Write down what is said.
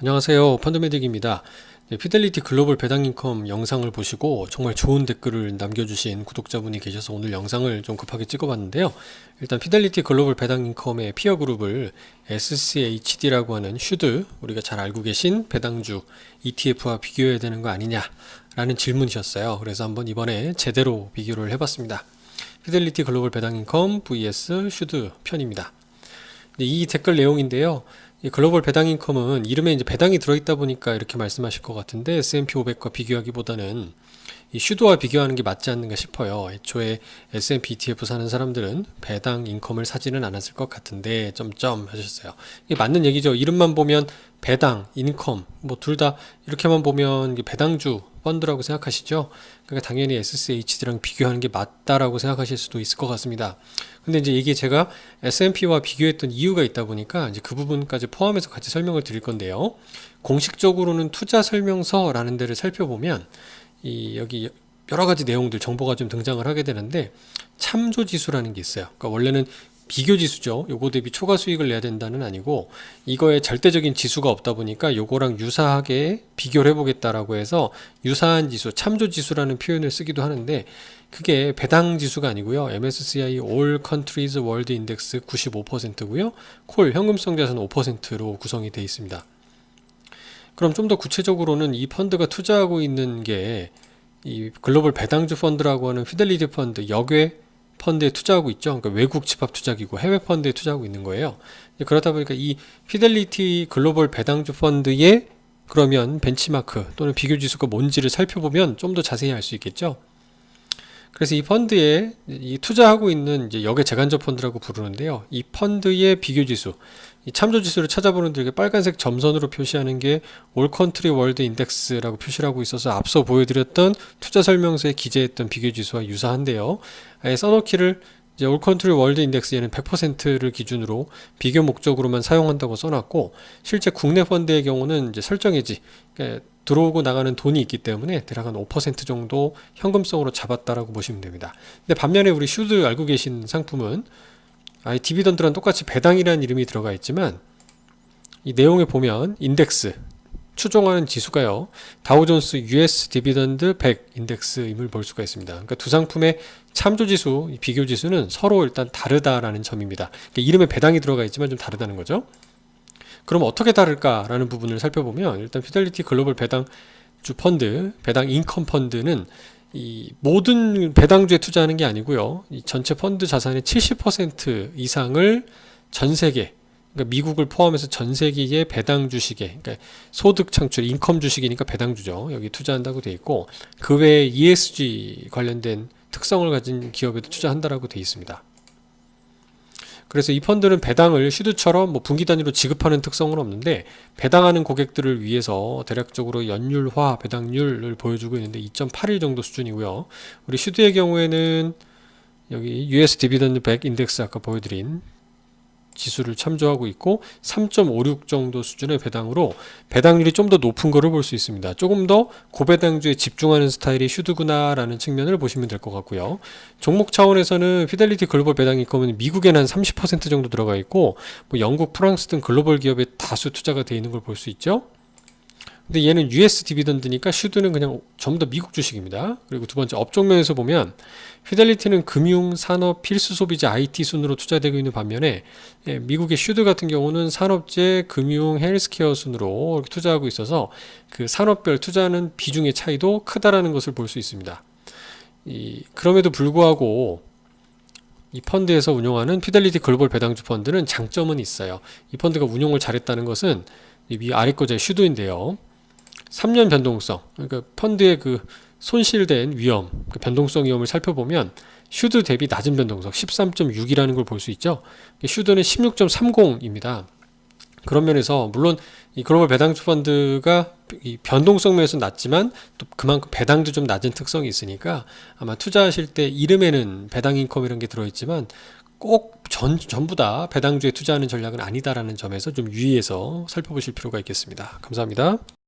안녕하세요. 펀드메딕입니다. 네, 피델리티 글로벌 배당인컴 영상을 보시고 정말 좋은 댓글을 남겨주신 구독자분이 계셔서 오늘 영상을 좀 급하게 찍어봤는데요. 일단 피델리티 글로벌 배당인컴의 피어 그룹을 SCHD라고 하는 슈드, 우리가 잘 알고 계신 배당주 ETF와 비교해야 되는 거 아니냐라는 질문이셨어요. 그래서 한번 이번에 제대로 비교를 해봤습니다. 피델리티 글로벌 배당인컴 vs 슈드 편입니다. 네, 이 댓글 내용인데요. 이 글로벌 배당 인컴은 이름에 이제 배당이 들어있다 보니까 이렇게 말씀하실 것 같은데 S&P 500과 비교하기보다는 이 슈도와 비교하는 게 맞지 않는가 싶어요. 애초에 S&P ETF 사는 사람들은 배당 인컴을 사지는 않았을 것 같은데 점점 하셨어요. 이게 맞는 얘기죠. 이름만 보면 배당, 인컴 뭐 둘 다 이렇게만 보면 배당주 펀드라고 생각하시죠. 그러니까 당연히 SCHD랑 비교하는 게 맞다라고 생각하실 수도 있을 것 같습니다. 근데 이제 이게 제가 S&P와 비교했던 이유가 있다 보니까 이제 그 부분까지 포함해서 같이 설명을 드릴 건데요. 공식적으로는 투자 설명서라는 데를 살펴보면 이 여기 여러 가지 내용들 정보가 좀 등장을 하게 되는데 참조 지수라는 게 있어요. 그러니까 원래는 비교 지수죠. 요거 대비 초과 수익을 내야 된다는 아니고 이거에 절대적인 지수가 없다 보니까 요거랑 유사하게 비교를 해보겠다라고 해서 유사한 지수, 참조 지수라는 표현을 쓰기도 하는데 그게 배당 지수가 아니고요. MSCI All Countries World Index 95%고요. 콜 현금성 자산 5%로 구성이 되어 있습니다. 그럼 좀 더 구체적으로는 이 펀드가 투자하고 있는 게 이 글로벌 배당주 펀드라고 하는 피델리티 펀드 역외 펀드에 투자하고 있죠. 그러니까 외국 집합 투자기고 해외 펀드에 투자하고 있는 거예요. 그러다 보니까 이 피델리티 글로벌 배당주 펀드의 그러면 벤치마크 또는 비교 지수가 뭔지를 살펴보면 좀 더 자세히 알 수 있겠죠. 그래서 이 펀드에 이 투자하고 있는 이제 역의 재간접 펀드라고 부르는데요. 이 펀드의 비교 지수, 이 참조 지수를 찾아보는데 이게 빨간색 점선으로 표시하는 게 올컨트리 월드 인덱스라고 표시를 하고 있어서 앞서 보여드렸던 투자 설명서에 기재했던 비교 지수와 유사한데요. 아예 써놓기를 이제 올컨트리 월드 인덱스 얘는 100%를 기준으로 비교 목적으로만 사용한다고 써놨고 실제 국내 펀드의 경우는 이제 설정해지 그러니까 들어오고 나가는 돈이 있기 때문에 대략 한 5% 정도 현금성으로 잡았다라고 보시면 됩니다. 근데 반면에 우리 슈드 알고 계신 상품은 아예 디비던드랑 똑같이 배당이라는 이름이 들어가 있지만 이 내용에 보면 인덱스 추종하는 지수가요. 다우존스 US 디비던드 100 인덱스임을 볼 수가 있습니다. 그러니까 두 상품의 참조 지수, 비교 지수는 서로 일단 다르다라는 점입니다. 그러니까 이름에 배당이 들어가 있지만 좀 다르다는 거죠. 그럼 어떻게 다를까라는 부분을 살펴보면 일단 피델리티 글로벌 배당 주 펀드, 배당 인컴 펀드는 이 모든 배당주에 투자하는 게 아니고요. 이 전체 펀드 자산의 70% 이상을 전 세계 그러니까 미국을 포함해서 전 세계의 배당 주식에 그러니까 소득 창출 인컴 주식이니까 배당 주죠. 여기 투자한다고 돼 있고 그 외에 ESG 관련된 특성을 가진 기업에도 투자한다라고 돼 있습니다. 그래서 이 펀드는 배당을 슈드처럼 뭐 분기 단위로 지급하는 특성은 없는데 배당하는 고객들을 위해서 대략적으로 연율화 배당률을 보여주고 있는데 2.81 정도 수준이고요. 우리 슈드의 경우에는 여기 US 디비던드 100 인덱스 아까 보여드린 지수를 참조하고 있고 3.56 정도 수준의 배당으로 배당률이 좀 더 높은 거를 볼 수 있습니다. 조금 더 고배당주에 집중하는 스타일이 슈드구나라는 측면을 보시면 될 것 같고요. 종목 차원에서는 피델리티 글로벌 배당 인컴은 미국에는 한 30% 정도 들어가 있고 뭐 영국, 프랑스 등 글로벌 기업에 다수 투자가 되어 있는 걸 볼 수 있죠. 근데 얘는 US 디비던드니까 슈드는 그냥 전부 다 미국 주식입니다. 그리고 두 번째 업종면에서 보면 피델리티는 금융, 산업, 필수 소비재, IT 순으로 투자되고 있는 반면에 예, 미국의 슈드 같은 경우는 산업재, 금융, 헬스케어 순으로 투자하고 있어서 그 산업별 투자하는 비중의 차이도 크다라는 것을 볼 수 있습니다. 이, 그럼에도 불구하고 이 펀드에서 운용하는 피델리티 글로벌 배당주 펀드는 장점은 있어요. 이 펀드가 운용을 잘했다는 것은 이 아래 거제 슈드인데요. 3년 변동성, 그러니까 펀드의 그 손실된 위험, 그 변동성 위험을 살펴보면 슈드 대비 낮은 변동성 13.6이라는 걸 볼 수 있죠. 슈드는 16.30입니다. 그런 면에서 물론 이 글로벌 배당주 펀드가 이 변동성 면에서 낮지만 또 그만큼 배당도 좀 낮은 특성이 있으니까 아마 투자하실 때 이름에는 배당 인컴 이런 게 들어있지만 꼭 전, 전부 다 배당주에 투자하는 전략은 아니다라는 점에서 좀 유의해서 살펴보실 필요가 있겠습니다. 감사합니다.